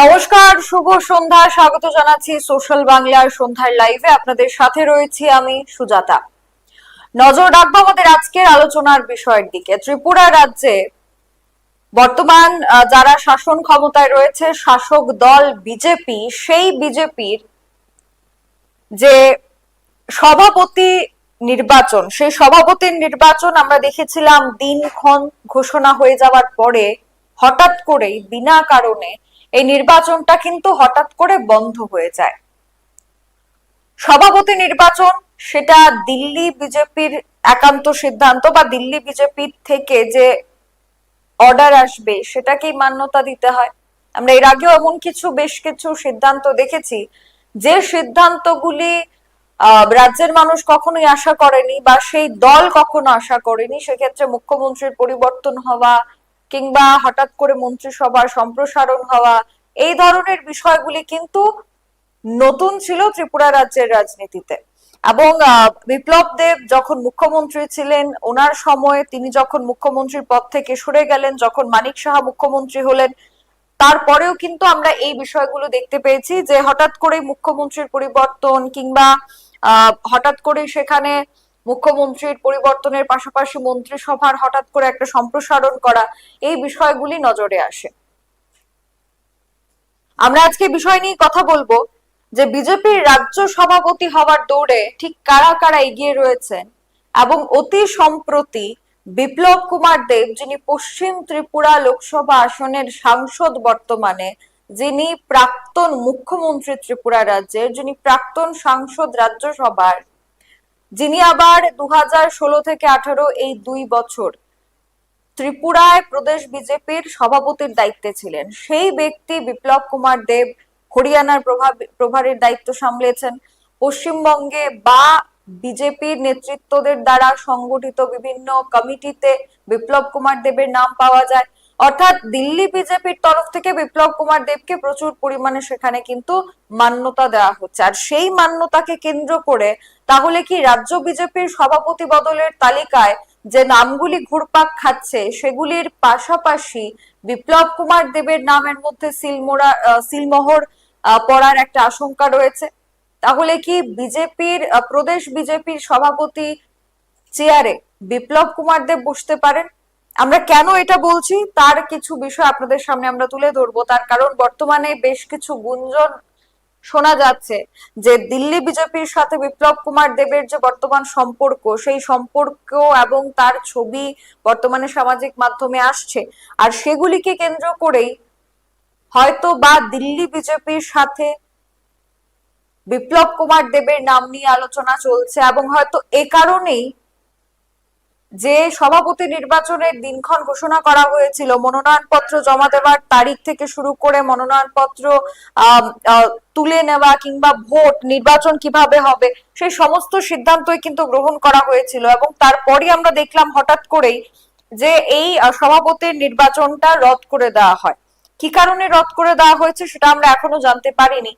নমস্কার, শুভ সন্ধ্যা। স্বাগত জানাচ্ছি সোশ্যাল বাংলার সন্ধ্যার লাইভে। আপনাদের সাথে রয়েছি আমি সুজাতা। নজর রাখব আমাদের আজকের আলোচনার বিষয়ের দিকে। ত্রিপুরা রাজ্যে বর্তমান যারা শাসন ক্ষমতায় রয়েছে, শাসক দল বিজেপি, সেই বিজেপির যে সভাপতি নির্বাচন, সেই সভাপতির নির্বাচন আমরা দেখেছিলাম, দিনক্ষণ ঘোষণা হয়ে যাওয়ার পরে হঠাৎ করেই, বিনা কারণে এই নির্বাচনটা কিন্তু হঠাৎ করে বন্ধ হয়ে যায়। সভাপতি নির্বাচন, সেটা দিল্লি বিজেপির একান্ত সিদ্ধান্ত বা দিল্লি বিজেপির থেকে যে অর্ডার আসবে, সেটাকেই মান্যতা দিতে হয়। আমরা এর আগেও এমন কিছু, বেশ কিছু সিদ্ধান্ত দেখেছি। যে সিদ্ধান্তগুলি রাজ্যের মানুষ কখনোই আশা করেনি বা সেই দল কখনো আশা করেনি, সেক্ষেত্রে মুখ্যমন্ত্রীর পরিবর্তন হওয়া কিংবা হঠাৎ করে মন্ত্রিসভার সম্প্রসারণ হওয়া, এই ধরনের বিষয়গুলি কিন্তু নতুন ছিল ত্রিপুরা রাজ্যের রাজনীতিতে। এবং বিপ্লব দেব যখন মুখ্যমন্ত্রী ছিলেন, ওনার সময়ে তিনি যখন মুখ্যমন্ত্রীর পদ থেকে সরে গেলেন, যখন মানিক সাহা মুখ্যমন্ত্রী হলেন, তারপরেও কিন্তু আমরা এই বিষয়গুলো দেখতে পেয়েছি যে হঠাৎ করে মুখ্যমন্ত্রীর পরিবর্তন কিংবা হঠাৎ করে সেখানে মুখ্যমন্ত্রীর পরিবর্তনের পাশাপাশি মন্ত্রিসভার হঠাৎ করে একটা সম্প্রসারণ করা, এই বিষয়গুলি নজরে আসে। আমরা আজকে বিষয় নিয়ে কথা বলব যে বিজেপির রাজ্য সভাপতি হওয়ার দৌড়ে ঠিক কারা কারা এগিয়ে রয়েছেন এবং অতি সম্প্রতি বিপ্লব কুমার দেব, যিনি পশ্চিম ত্রিপুরা লোকসভা আসনের সাংসদ বর্তমানে, যিনি প্রাক্তন মুখ্যমন্ত্রী ত্রিপুরা রাজ্যের, যিনি প্রাক্তন সাংসদ রাজ্যসভার যিনি আবার দু থেকে আঠারো এই দুই বছর ত্রিপুরায় প্রদেশ বিজেপির সভাপতির দায়িত্বে ছিলেন। সেই ব্যক্তি বিপ্লব কুমার দেব হরিয়ানার প্রভারের দায়িত্ব সামলেছেন। পশ্চিমবঙ্গে বা বিজেপির নেতৃত্বদের দ্বারা সংগঠিত বিভিন্ন কমিটিতে বিপ্লব কুমার দেবের নাম পাওয়া যায়। অর্থাৎ দিল্লি বিজেপির তরফ থেকে বিপ্লব কুমার দেবকে প্রচুর পরিমাণে সেখানে কিন্তু মান্যতা দেওয়া হচ্ছে। আর সেই মান্যতাকে কেন্দ্র করে তাহলে কি রাজ্য বিজেপির সভাপতি বদলের তালিকায় যে নামগুলি ঘুরপাক খাচ্ছে, সেগুলির পাশাপাশি বিপ্লব কুমার দেবের নামের মধ্যে সিলমোড়া সিলমোহর পড়ার একটা আশঙ্কা রয়েছে। তাহলে কি বিজেপির প্রদেশ বিজেপির সভাপতি চেয়ারে বিপ্লব কুমার দেব বসতে পারেন? আমরা কেন এটা বলছি? তার কিছু বিষয় আপনাদের সামনে আমরা তুলে ধরবো। তার কারণ বর্তমানে বেশ কিছু গুঞ্জন শোনা যাচ্ছে যে দিল্লি বিজেপির সাথে বিপ্লব কুমার দেবের যে বর্তমান সম্পর্ক, সেই সম্পর্ক এবং তার ছবি বর্তমানে সামাজিক মাধ্যমে আসছে। আর সেগুলিকে কেন্দ্র করেই হয়তো বা দিল্লি বিজেপির সাথে বিপ্লব কুমার দেবের নাম নিয়ে আলোচনা চলছে এবং হয়তো এ কারণেই যে সভাপতি নির্বাচনের দিনক্ষণ ঘোষণা করা হয়েছিল, মনোনয়নপত্র জমা দেওয়ার তারিখ থেকে শুরু করে মনোনয়নপত্র তুলে নেওয়া কিংবা ভোট, নির্বাচন কীভাবে হবে, সেই সমস্ত সিদ্ধান্তই কিন্তু গ্রহণ করা হয়েছিল এবং তারপরই আমরা দেখলাম হঠাৎ করেই যে এই সভাপতির নির্বাচনটা রদ করে দেওয়া হয়। কি কারণে রদ করে দেওয়া হয়েছে সেটা আমরা এখনও জানতে পারিনি।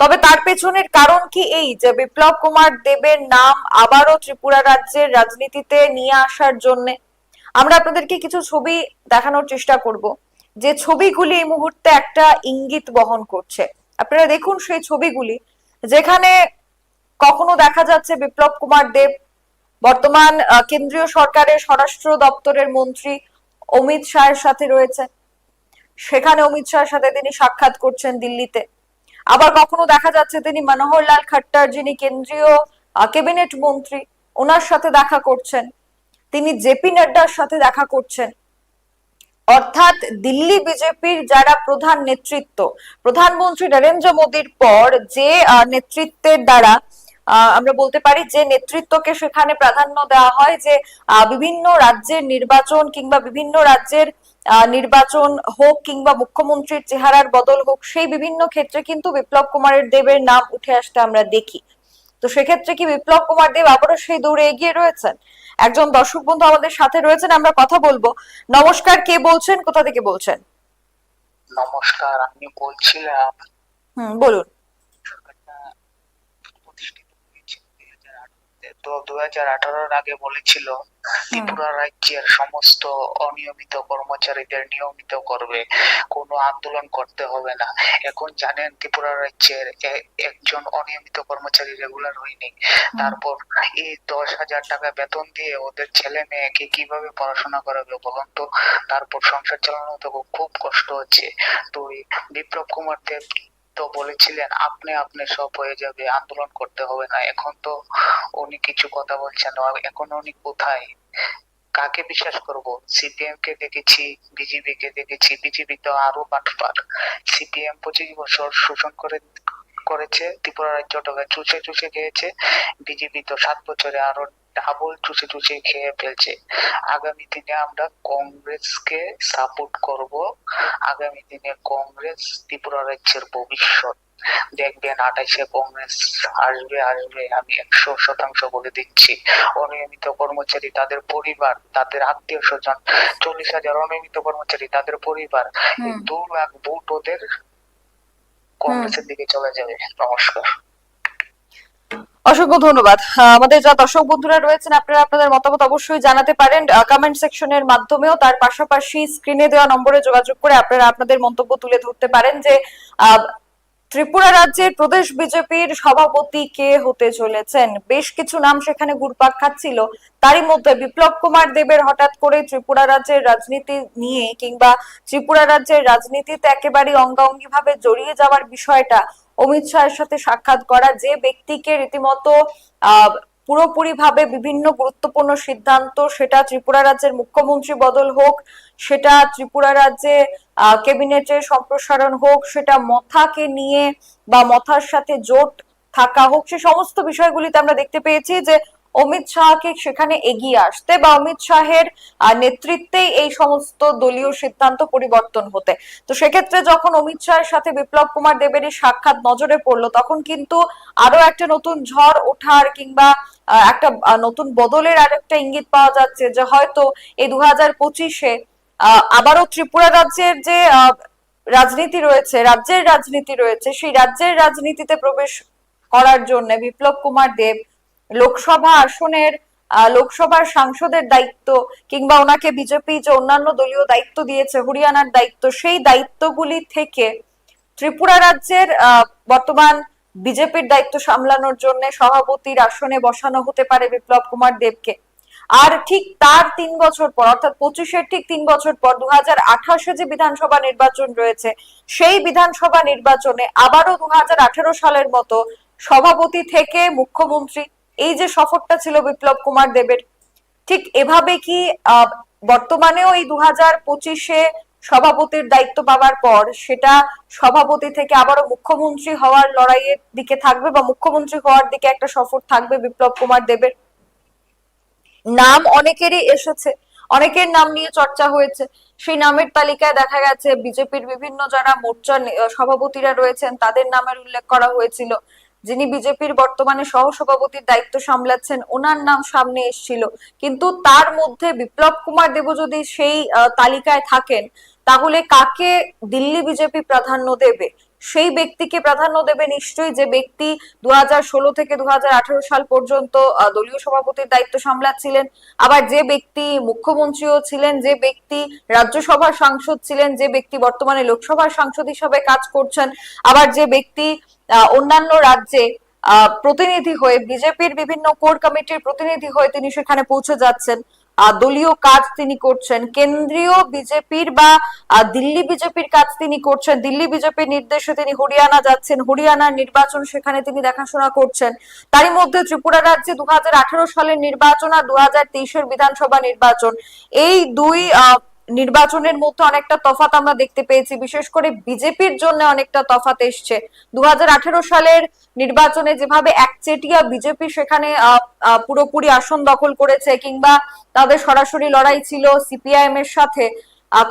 তবে তার পেছনের কারণ কি এই? যে বিপ্লব কুমার দেবের নাম আবারও ত্রিপুরা রাজ্যের রাজনীতিতে নিয়ে আসার জন্য। আমরা আপনাদেরকে কিছু ছবি দেখানোর চেষ্টা করব। যে ছবিগুলি এই মুহূর্তে একটা ইঙ্গিত বহন করছে। আপনারা দেখুন সেই ছবিগুলি, যেখানে কখনো দেখা যাচ্ছে বিপ্লব কুমার দেব, বর্তমান কেন্দ্রীয় সরকারের স্বরাষ্ট্র দপ্তরের মন্ত্রী অমিত শাহের সাথে রয়েছে সেখানে অমিত শাহের সাথে তিনি সাক্ষাৎ করছেন দিল্লিতে। আবার কখনো দেখা যাচ্ছে তিনি মনোহর লাল খট্টার, যিনি কেন্দ্রীয় ক্যাবিনেট মন্ত্রী, ওনার সাথে দেখা করছেন। তিনি জেপি নাড্ডার সাথে দেখা করছেন। অর্থাৎ দিল্লি বিজেপির যারা প্রধান নেতৃত্ব, প্রধানমন্ত্রী নরেন্দ্র মোদীর পর যে নেতৃত্বের দ্বারা আমরা বলতে পারি যে নেতৃত্বকে সেখানে প্রাধান্য দেওয়া হয় যে বিভিন্ন রাজ্যের নির্বাচন কিংবা বিভিন্ন রাজ্যের নির্বাচন হোক কিংবা মুখ্যমন্ত্রীর চেহারার বদল হোক সেই বিভিন্ন ক্ষেত্রে কিন্তু বিপ্লব কুমারের দেবের নাম উঠে আসতে আমরা দেখি। তো সেক্ষেত্রে কি বিপ্লব কুমার দেব আবারও সেই দৌড়ে এগিয়ে রয়েছেন? একজন দর্শক বন্ধু আমাদের সাথে রয়েছেন আমরা কথা বলব। নমস্কার কে বলছেন? কোথা থেকে বলছেন? নমস্কার আমি বলছিলাম। হুম বলুন। সরকারটা দুই হাজার আঠারোর আগে বলেছিল ত্রিপুরা রাজ্যের সমস্ত অনিয়মিত কর্মচারীদের নিয়মিত করবে। কোনো আন্দোলন করতে হবে না। এখন জানেন ত্রিপুরা রাজ্যের একজন অনিয়মিত কর্মচারী রেগুলার হয়নি। তারপর এই দশ হাজার টাকা বেতন দিয়ে ওদের ছেলে মেয়েকে কীভাবে পড়াশোনা করাবে বলুন তো? তারপর সংসার চালানো তো খুব কষ্ট হচ্ছে। তো বিপ্লব কুমার দেব তো বলেছিলেন, আপনি আপনি সব হয়ে যাবে, আন্দোলন করতে হবে না। এখন তো উনি কিছু কথা বলছেন। এখন উনি কোথায়? কাকে বিশ্বাস করব? সিপিএম কে দেখেছি, বিজেপি কে দেখেছি। বিজেপি তো আরও বাটপার। সিপিএম পঁচিশ বছর শোষণ করে, করেছে, ত্রিপুরা রাজ্যটাকে চুষে চুষে খেয়েছে। বিজেপি তো সাত বছরে আরও ডাবল চুষে চুষে খেয়ে ফেলছে। আগামী দিনে আমরা কংগ্রেসকে সাপোর্ট করব। আগামী দিনে কংগ্রেস ত্রিপুরা রাজ্যের ভবিষ্যৎ। দেখবেন আঠাইশে কংগ্রেস আসবে আসবে আমি একশো শতাংশ বলে দিচ্ছি। অনিয়মিত কর্মচারী তাদের পরিবার তাদের আত্মীয় স্বজন চল্লিশ হাজার অনিয়মিত কর্মচারী তাদের পরিবার দু লাখ ভোট ওদের কংগ্রেসের দিকে চলে যাবে। নমস্কার। অসংখ্য ধন্যবাদ। আমাদের যা দর্শক বন্ধুরা রয়েছেন, আপনারা আপনাদের মতামত অবশ্যই জানাতে পারেন কমেন্ট সেকশনের মাধ্যমেও। তার পাশাপাশি স্ক্রিনে দেওয়া নম্বরে যোগাযোগ করে আপনারা আপনাদের মন্তব্য তুলে ধরতে পারেন যে ত্রিপুরা রাজ্যের প্রদেশ বিজেপির সভাপতি কে হতে চলেছেন? বেশ কিছু নাম সেখানে ঘুরপাক খাচ্ছিল। তারই মধ্যে বিপ্লব কুমার দেবের হঠাৎ করে ত্রিপুরা রাজ্যের রাজনীতি নিয়ে কিংবা ত্রিপুরা রাজ্যের রাজনীতিতে একেবারে অঙ্গাঙ্গি ভাবে জড়িয়ে যাওয়ার বিষয়টা অমিত শাহের সাথে সাক্ষাৎ করা যে ব্যক্তিকে রীতিমতো, আহ পুরোপুরি ভাবে বিভিন্ন গুরুত্বপূর্ণ সিদ্ধান্ত, সেটা ত্রিপুরা রাজ্যের মুখ্যমন্ত্রী বদল হোক, সেটা ত্রিপুরা রাজ্যে ক্যাবিনেটের সম্প্রসারণ হোক, সেটা মথাকে নিয়ে বা মথার সাথে জোট থাকা হোক, সে সমস্ত বিষয়গুলিতে আমরা দেখতে পেয়েছি যে অমিত শাহকে সেখানে এগিয়ে আসতে বা অমিত শাহের নেতৃত্বেই এই সমস্ত দলীয় সিদ্ধান্ত পরিবর্তন হতে। তো সেক্ষেত্রে যখন অমিত শাহের সাথে বিপ্লব কুমার দেবের সাক্ষাৎ নজরে পড়ল, তখন কিন্তু আরও একটা নতুন ঝড় ওঠার কিংবা একটা নতুন বদলের আর একটা ইঙ্গিত পাওয়া যাচ্ছে যে হয়তো এই দু হাজার পঁচিশে আবারও ত্রিপুরা রাজ্যের যে রাজনীতি রয়েছে, রাজ্যের রাজনীতি রয়েছে, সেই রাজ্যের রাজনীতিতে প্রবেশ করার জন্য বিপ্লব কুমার দেব লোকসভা আসনের লোকসভার সাংসদের দায়িত্ব কিংবা ওনাকে বিজেপি যে অন্যান্য দলীয় দায়িত্ব দিয়েছে, হরিয়ানার দায়িত্ব, সেই দায়িত্বগুলি থেকে ত্রিপুরা রাজ্যের বর্তমান বিজেপির দায়িত্ব সামলানোর জন্য সভাপতির আসনে বসানো হতে পারে বিপ্লব কুমার দেবকে। আর ঠিক তার তিন বছর পর, অর্থাৎ পঁচিশের ঠিক তিন বছর পর দু হাজার আঠাশে যে বিধানসভা নির্বাচন রয়েছে, সেই বিধানসভা নির্বাচনে আবারও দু হাজার আঠেরো সালের মতো সভাপতি থেকে মুখ্যমন্ত্রী এই যে সফরটা ছিল বিপ্লব কুমার দেবের, ঠিক এভাবে কি বর্তমানেও এই দু হাজার পঁচিশে সভাপতির দায়িত্ব পাওয়ার পর সেটা সভাপতি থেকে আবারও মুখ্যমন্ত্রী হওয়ার লড়াইয়ের দিকে থাকবে বা মুখ্যমন্ত্রী হওয়ার দিকে একটা সফর থাকবে বিপ্লব কুমার দেবের? নাম অনেকেরই এসেছে, অনেকের নাম নিয়ে চর্চা হয়েছে। সেই নামের তালিকায় দেখা গেছে, বিজেপির বিভিন্ন যারা মোর্চার সভাপতিরা রয়েছেন, তাদের নামের উল্লেখ করা হয়েছিল। যিনি বিজেপির বর্তমানে সহসভাপতির দায়িত্ব সামলাচ্ছেন, ওনার নাম সামনে এসেছিল। কিন্তু তার মধ্যে বিপ্লব কুমার দেব যদি সেই তালিকায় থাকেন, তাহলে কাকে দিল্লি বিজেপি প্রাধান্য দেবে? সেই ব্যক্তিকে প্রাধান্য দেবে নিশ্চয়ই যে ব্যক্তি দু থেকে দু হাজার আঠারো সাল পর্যন্ত দলীয় সভাপতির দায়িত্ব সামলাচ্ছিলেন। আবার যে ব্যক্তি মুখ্যমন্ত্রীও ছিলেন, যে ব্যক্তি রাজ্যসভার সাংসদ ছিলেন, যে ব্যক্তি বর্তমানে লোকসভার সাংসদ হিসাবে কাজ করছেন, আবার যে ব্যক্তি অন্যান্য রাজ্যে প্রতিনিধি হয়ে, বিজেপির বিভিন্ন কোর কমিটির প্রতিনিধি হয়ে তিনি সেখানে পৌঁছে যাচ্ছেন। দলীয় কাজ তিনি করছেন। কেন্দ্রীয় বিজেপির বা দিল্লি বিজেপির কাজ তিনি করছেন। দিল্লি বিজেপির নির্দেশে তিনি হরিয়ানা যাচ্ছেন। হরিয়ানার নির্বাচন সেখানে তিনি দেখাশোনা করছেন। তারই মধ্যে ত্রিপুরা রাজ্যে দু হাজার আঠারো সালের নির্বাচন আর দু বিধানসভা নির্বাচন। এই দুই নির্বাচনের মধ্যে অনেকটা তফাত আমরা দেখতে পেয়েছি। বিশেষ করে বিজেপির জন্য অনেকটা তফাত এসছে। দু হাজার আঠেরো সালের নির্বাচনে যেভাবে একচেটিয়া বিজেপি সেখানে পুরোপুরি আসন দখল করেছে কিংবা তাদের সরাসরি লড়াই ছিল, সিপিআইএম এর সাথে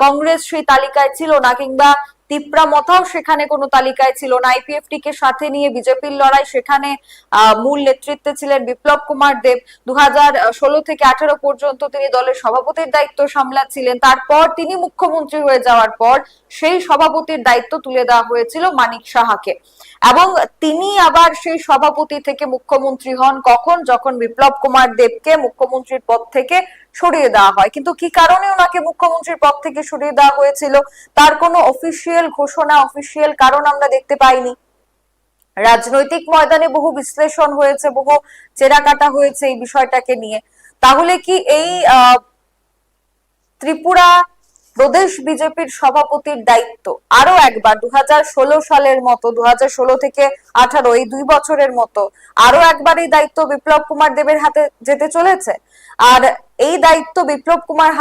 কংগ্রেস সেই তালিকায় ছিল না কিংবা তিপ্রা মথাও সেখানে কোনো তালিকায় ছিল না। আইপিএফটি কে সাথে নিয়ে বিজেপির লড়াই সেখানে মূল নেতৃত্বে ছিলেন বিপ্লব কুমার দেব। দু থেকে আঠারো পর্যন্ত তিনি দলের সভাপতির দায়িত্ব সামলাচ্ছিলেন। তারপর তিনি মুখ্যমন্ত্রী হয়ে যাওয়ার পর সেই সভাপতির দায়িত্ব তুলে দেওয়া হয়েছিল মানিক সাহাকে। এবং তিনি আবার সেই সভাপতি থেকে মুখ্যমন্ত্রী হন কখন? যখন বিপ্লব কুমার দেবকে মুখ্যমন্ত্রীর পদ থেকে সরিয়ে দেওয়া হয়। কিন্তু কি কারণে ওনাকে মুখ্যমন্ত্রীর পদ থেকে সরিয়ে দেওয়া হয়েছিল? তার কোনো অফিসিয়াল ঘোষণা অফিসিয়াল কারণ আমরা দেখতে পাইনি। রাজনৈতিক ময়দানে বহু বিশ্লেষণ হয়েছে, বহু চেরাকাটা হয়েছে এই বিষয়টাকে নিয়ে। তাহলে কি এই ত্রিপুরা প্রদেশ বিজেপির সভাপতির দায়িত্ব আরও একবার দু হাজার ষোলো সালের মতো দু হাজার ষোলো থেকে আঠারো, এই দুই বছরের মতো আরও একবার এই দায়িত্ব বিপ্লব কুমার দেবের হাতে যেতে চলেছে? আর এই দায়িত্ব বিপ্লব কুমার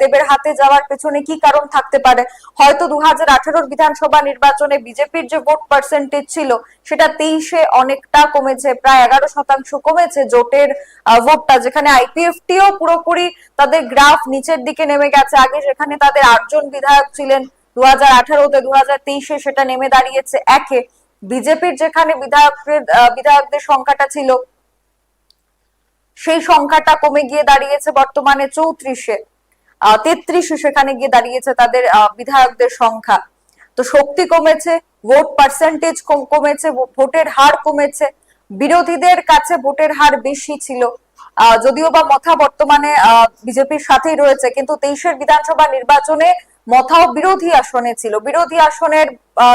দেবের হাতে যাওয়ার পেছনে কি কারণ থাকতে পারে? হয়তো দু হাজার আঠারোর বিধানসভা নির্বাচনে বিজেপির যে ভোট পার্সেন্টেজ ছিল, সেটা তেইশে অনেকটা কমেছে, প্রায় এগারো শতাংশ কমেছে জোটের ভোটটা যেখানে আইপিএফটিও পুরোপুরি তাদের গ্রাফ নিচের দিকে নেমে গেছে। আগে যেখানে তাদের আটজন বিধায়ক ছিলেন দু হাজার আঠারোতে দু হাজার তেইশে সেটা নেমে দাঁড়িয়েছে একে। বিজেপির যেখানে বিধায়কের বিধায়কদের সংখ্যাটা ছিল সেই সংখ্যাটা কমে গিয়ে দাঁড়িয়েছে বর্তমানে চৌত্রিশে। তেত্রিশে সেখানে গিয়ে দাঁড়িয়েছে তাদের বিধায়কদের সংখ্যা। তো শক্তি কমেছে, ভোট পার্সেন্টেজ কমেছে ভোটের হার কমেছে। বিরোধীদের কাছে ভোটের হার বেশি ছিল। যদিও বা মথা বর্তমানে বিজেপির সাথেই রয়েছে, কিন্তু তেইশের বিধানসভা নির্বাচনে মথাও বিরোধী আসনে ছিল। বিরোধী আসনের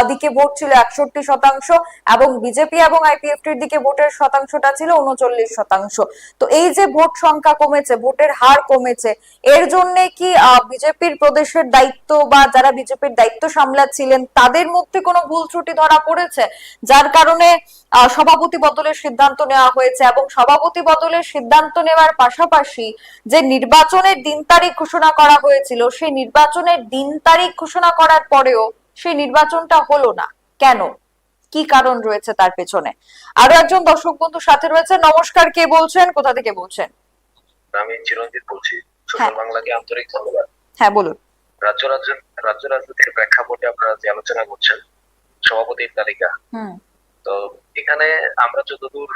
দিকে ভোট ছিল একষট্টি শতাংশ এবং বিজেপি এবং আইপিএফটির দিকে ভোটের শতাংশটা ছিল উনচল্লিশ শতাংশ। তো এই যে ভোট সংখ্যা কমেছে, ভোটের হার কমেছে, এর জন্য কি বিজেপির প্রদেশের দায়িত্ব বা যারা বিজেপির দায়িত্ব সামলাচ্ছিলেন, তাদের মধ্যে কোনো ভুল ত্রুটি ধরা পড়েছে? যার কারণে সভাপতি বদলের সিদ্ধান্ত নেওয়া হয়েছে এবং সভাপতি বদলের সিদ্ধান্ত নেওয়ার পাশাপাশি যে নির্বাচনের দিন তারিখ ঘোষণা করা হয়েছিল, সেই নির্বাচনের দিন তারিখ ঘোষণা করার পরেও সেই নির্বাচনটা হলো না। কেন? কি কারণ রয়েছে তার পেছনে? আরও একজন দর্শক বন্ধু সাথে রয়েছে। নমস্কার কে বলছেন? কোথা থেকে বলছেন? আমি চিরঞ্জিত বলছি। সুন্দর বাংলাকে আন্তরিক ধন্যবাদ। হ্যাঁ বলুন। রাজ্য রাজ্য রাজ্য রাজনীতির প্রেক্ষাপটে আপনারা যে আলোচনা করছেন সভাপতির তালিকা। হুম। তো এখানে আমরা যতদূর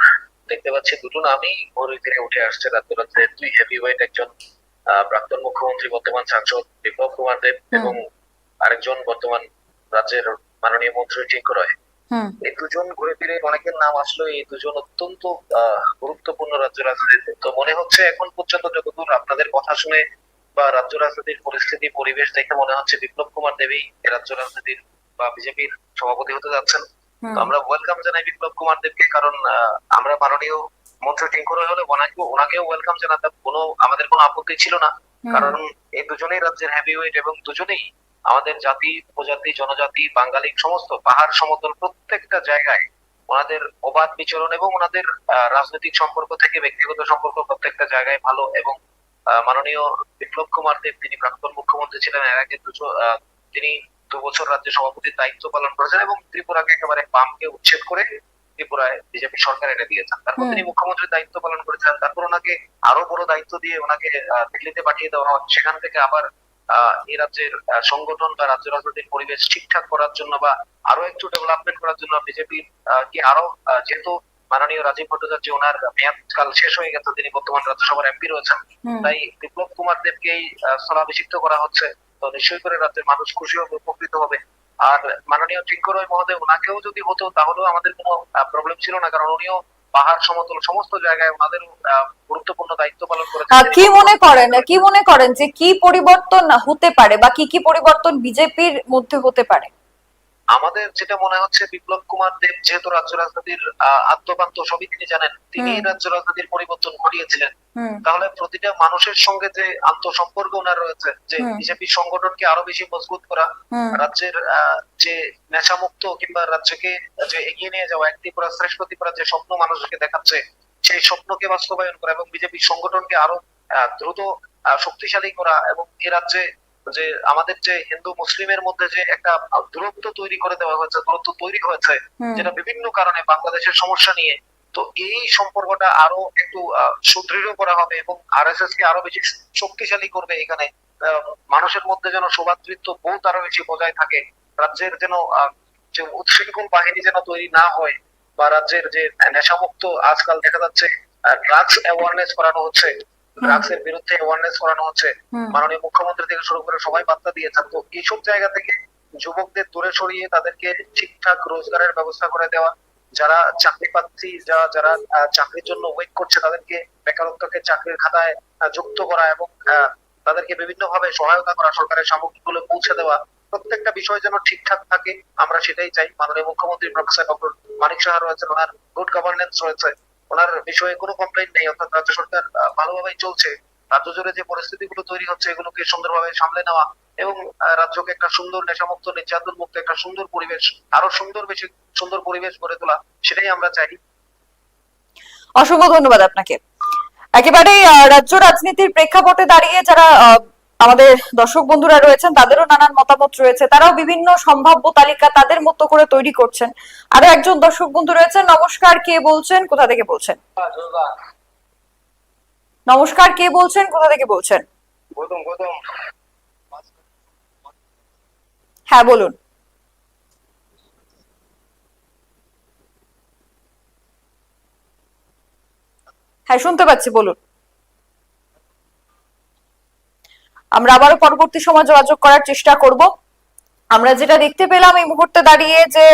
দেখতে পাচ্ছি দুটো নামই ভোর থেকে উঠে আসছে। রাজ্য রাজ্যের দুই হেভি ওয়েট একজন প্রাক্তন মুখ্যমন্ত্রী বর্তমান সাংসদ বিপ্লব কুমার দেব এবং আরেকজন বর্তমান রাজ্যের মাননীয় মন্ত্রী টিঙ্কু রয় এই দুজন ঘুরে ফিরে অনেকের নাম আসলো এই দুজন অত্যন্ত গুরুত্বপূর্ণ রাজ্য রাজনীতিতে তো মনে হচ্ছে এখন পর্যন্ত যতদূর আপনাদের কথা শুনে বা রাজ্য রাজনীতির পরিস্থিতি পরিবেশ দেখে মনে হচ্ছে বিপ্লব কুমার দেবী রাজ্য রাজনীতির বা বিজেপির সভাপতি হতে যাচ্ছেন। তো আমরা ওয়েলকাম জানাই বিপ্লব কুমার দেবকে কারণ আমরা মাননীয় মন্ত্রী টিঙ্কুর হলে ওনাকে ওনাকেও ওয়েলকাম জানাতে কোনো আমাদের কোনো আপত্তি ছিল না। কারণ এই দুজনেই রাজ্যের হেভিওয়েট এবং দুজনেই আমাদের জাতি উপজাতি জনজাতি বাঙালি সমস্ত পাহাড় সমতল প্রত্যেকটা জায়গায় ওনাদের অবাধ বিচরণ এবং ওনাদের রাজনৈতিক সম্পর্ক থেকে ব্যক্তিগত সম্পর্ক প্রত্যেকটা জায়গায় ভালো এবং মাননীয় বিপ্লব কুমার দেব তিনি প্রাক্তন মুখ্যমন্ত্রী ছিলেন এর আগে তিনি দু বছর রাজ্য সভাপতির দায়িত্ব পালন করেছেন এবং ত্রিপুরাকে একেবারে বামকে উচ্ছেদ করে ত্রিপুরায় বিজেপি সরকার এনে দিয়েছেন। তারপর তিনি মুখ্যমন্ত্রীর দায়িত্ব পালন করেছেন। তারপর ওনাকে আরও বড় দায়িত্ব দিয়ে ওনাকে দিল্লিতে পাঠিয়ে দেওয়া হয়। সেখান থেকে আবার এই রাজ্যের সংগঠন বা রাজ্য রাজনৈতিক পরিবেশ ঠিকঠাক করার জন্য বা আরও একটু ডেভেলপমেন্ট করার জন্য বিজেপি কি আরও যেহেতু মাননীয় রাজীব ভট্টাচার্য ওনার মেয়াদ কাল শেষ হয়ে গেছে তিনি বর্তমান রাজ্যসভার এমপি রয়েছেন তাই বিপ্লব কুমার দেবকেই স্থলাভিষিক্ত করা হচ্ছে। তো নিশ্চয়ই করে রাজ্যের মানুষ খুশি হবে উপকৃত হবে। আর মাননীয় টিঙ্করয় মহোদয় ওনাকেও যদি হতো তাহলেও আমাদের কোনো প্রবলেম ছিল না কারণ উনিও পাহাড় সমতল সমস্ত জায়গায় ওনাদের গুরুত্বপূর্ণ দায়িত্ব পালন করে আহ, কি মনে করেন কি মনে করেন যে কি পরিবর্তন হতে পারে বা কি কি পরিবর্তন বিজেপির মধ্যে হতে পারে? আমাদের যেটা মনে হচ্ছে বিপ্লব কুমার দেব যেহেতু রাজ্য রাজনীতির আহ, আদ্যপান্ত সবই তিনি জানেন তিনি রাজ্য রাজনীতির পরিবর্তন ঘটিয়েছিলেন। তাহলে প্রতিটা মানুষের সঙ্গে যে আন্তঃসম্পর্ক ওনার রয়েছে যে বিজেপি সংগঠনকে আরও বেশি মজবুত করা রাজ্যের যে নেশামুক্ত কিংবা রাজ্যকে যে এগিয়ে নিয়ে যাওয়া এক ত্রিপুরা শ্রেষ্ঠ ত্রিপুরা যে স্বপ্ন মানুষকে দেখাচ্ছে সেই স্বপ্নকে বাস্তবায়ন করা এবং বিজেপি সংগঠনকে আরও দ্রুত শক্তিশালী করা এবং এ রাজ্যে যে আমাদের যে হিন্দু মুসলিমের মধ্যে যে একটা দূরত্ব তৈরি করে দেওয়া হয়েছে দূরত্ব তৈরি হয়েছে যেটা বিভিন্ন কারণে বাংলাদেশের সমস্যা নিয়ে তো এই সম্পর্কটা আরও একটু সুদৃঢ় করা হবে এবং আরএসএস কে আরও বেশি শক্তিশালী করবে এখানে। আহ, মানুষের মধ্যে যেন সৌভাতৃত্ব বোধ আরও বেশি বজায় থাকে রাজ্যের যেন যে উচ্ছৃঙ্খল বাহিনী যেন তৈরি না হয় বা রাজ্যের যে নেশামুক্ত আজকাল দেখা যাচ্ছে ড্রাগস অ্যাওয়ারনেস করানো হচ্ছে ড্রাগস এর বিরুদ্ধে অ্যাওয়ারনেস করানো হচ্ছে। মাননীয় মুখ্যমন্ত্রী থেকে শুরু করে সবাই বার্তা দিয়েছেন। তো এইসব জায়গা থেকে যুবকদের দূরে সরিয়ে তাদেরকে ঠিকঠাক রোজগারের ব্যবস্থা করে দেওয়া যারা চাকরি প্রার্থী যা যারা চাকরির জন্য ওয়েট করছে তাদেরকে বেকারত্বকে চাকরির খাতায় যুক্ত করা এবং তাদেরকে বিভিন্ন ভাবে সহায়তা করা সরকারের সামগ্রীগুলো পৌঁছে দেওয়া। প্রত্যেকটা বিষয় যেন ঠিকঠাক থাকে আমরা সেটাই চাই। মাননীয় মুখ্যমন্ত্রী প্রফেসর ডক্টর মানিক সাহা রয়েছেন ওনার গুড গভর্নেন্স রয়েছে। ওনার বিষয়ে কোনো কমপ্লেন নেই অর্থাৎ রাজ্য সরকার ভালোভাবেই চলছে। রাজ্য জুড়ে যে পরিস্থিতিগুলো তৈরি হচ্ছে এগুলোকে সুন্দরভাবে সামলে নেওয়া এবং রাজ্যকে একটা সুন্দর নেশামুক্ত নির্যাতন মুক্ত একটা সুন্দর পরিবেশ আরও সুন্দর বেশি সুন্দর পরিবেশ গড়ে তোলা সেটাই আমরা চাই। অসংখ্য ধন্যবাদ আপনাকে। একেবারেই আহ, রাজ্য রাজনীতির প্রেক্ষাপটে দাঁড়িয়ে যারা আমাদের দর্শক বন্ধুরা রয়েছেন তাদেরও নানান মতামত রয়েছে। তারাও বিভিন্ন সম্ভাব্য তালিকা তাদের মতো করে তৈরি করছেন। আরও একজন দর্শক বন্ধু রয়েছেন নমস্কার কে বলছেন কোথা থেকে বলছেন? নমস্কার কে বলছেন কোথা থেকে বলছেন? হ্যাঁ বলুন। হ্যাঁ শুনতে পাচ্ছি বলুন। আমরা আবারও পরবর্তী সময় যোগাযোগ করার চেষ্টা করব। আমরা যেটা দেখতে পেলাম এই মুহূর্তে দাঁড়িয়ে যে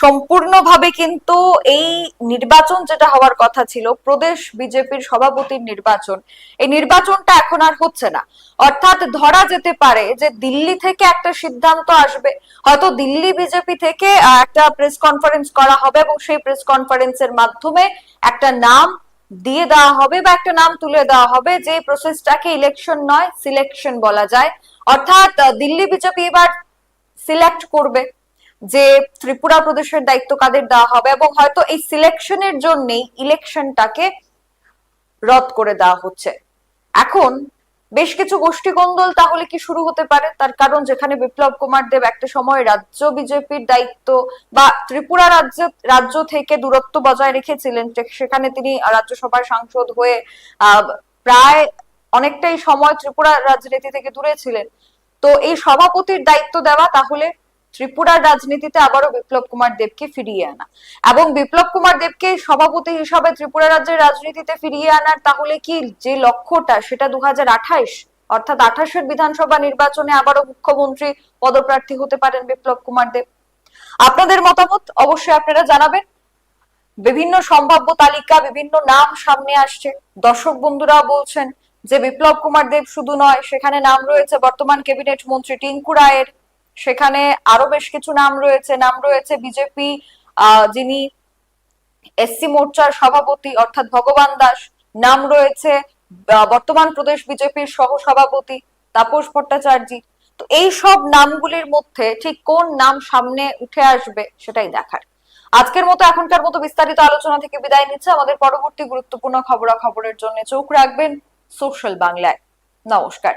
সম্পূর্ণভাবে কিন্তু এই নির্বাচন যেটা হওয়ার কথা ছিল, প্রদেশ বিজেপির সভাপতির নির্বাচন, এই নির্বাচনটা এখন আর হচ্ছে না। অর্থাৎ ধরা যেতে পারে যে দিল্লি থেকে একটা সিদ্ধান্ত আসবে, হয়তো দিল্লি বিজেপি থেকে একটা প্রেস কনফারেন্স করা হবে এবং সেই প্রেস কনফারেন্সের মাধ্যমে একটা নাম দিয়ে দেওয়া হবে বা একটা নাম তুলে দেওয়া হবে যে প্রসেসটাকে ইলেকশন নয় সিলেকশন বলা যায়। অর্থাৎ দিল্লি বিজেপি এবার সিলেক্ট করবে যে ত্রিপুরা প্রদেশের দায়িত্ব কাদের দেওয়া হবে এবং হয়তো এই সিলেকশনের জন্যই ইলেকশনটাকে রদ করে দেওয়া হচ্ছে। এখন বেশ কিছু গোষ্ঠী গন্ডল তাহলে কি শুরু হতে পারে? তার কারণ যেখানে বিপ্লব কুমার দেব একটা সময় রাজ্য বিজেপির দায়িত্ব বা ত্রিপুরা রাজ্য রাজ্য থেকে দূরত্ব বজায় রেখেছিলেন। সেখানে তিনি রাজ্যসভার সাংসদ হয়ে প্রায় অনেকটাই সময় ত্রিপুরা রাজনীতি থেকে দূরে ছিলেন। তো এই সভাপতির দায়িত্ব দেওয়া তাহলে ত্রিপুরার রাজনীতিতে আবারও বিপ্লব কুমার দেবকে ফিরিয়ে আনা। এবং বিপ্লব কুমার দেবকে সভাপতি হিসাবে ত্রিপুরা রাজ্যের রাজনীতিতে ফিরিয়ে আনার তাহলে কি যে লক্ষ্যটা সেটা দু অর্থাৎ আঠাশের বিধানসভা নির্বাচনে আবারও মুখ্যমন্ত্রী পদপ্রার্থী হতে পারেন বিপ্লব কুমার দেব। আপনাদের মতামত অবশ্যই আপনারা জানাবেন। বিভিন্ন সম্ভাব্য তালিকা, বিভিন্ন নাম সামনে আসছে। দর্শক বন্ধুরা বলছেন যে বিপ্লব কুমার দেব শুধু নয়, সেখানে নাম রয়েছে বর্তমান ক্যাবিনেট মন্ত্রী টিঙ্কু রায়ের। সেখানে আরও বেশ কিছু নাম রয়েছে। নাম রয়েছে বিজেপি যিনি এসসি মোর্চার সভাপতি অর্থাৎ ভগবান দাস। নাম রয়েছে বর্তমান প্রদেশ বিজেপির সহ সভাপতি তাপস ভট্টাচার্য। তো এই সব নামগুলির মধ্যে ঠিক কোন নাম সামনে উঠে আসবে সেটাই দেখার। আজকের মতো এখনকার মতো বিস্তারিত আলোচনা থেকে বিদায় নিচ্ছে। আমাদের পরবর্তী গুরুত্বপূর্ণ খবরাখবরের জন্য চোখ রাখবেন সোশ্যাল বাংলায়। নমস্কার।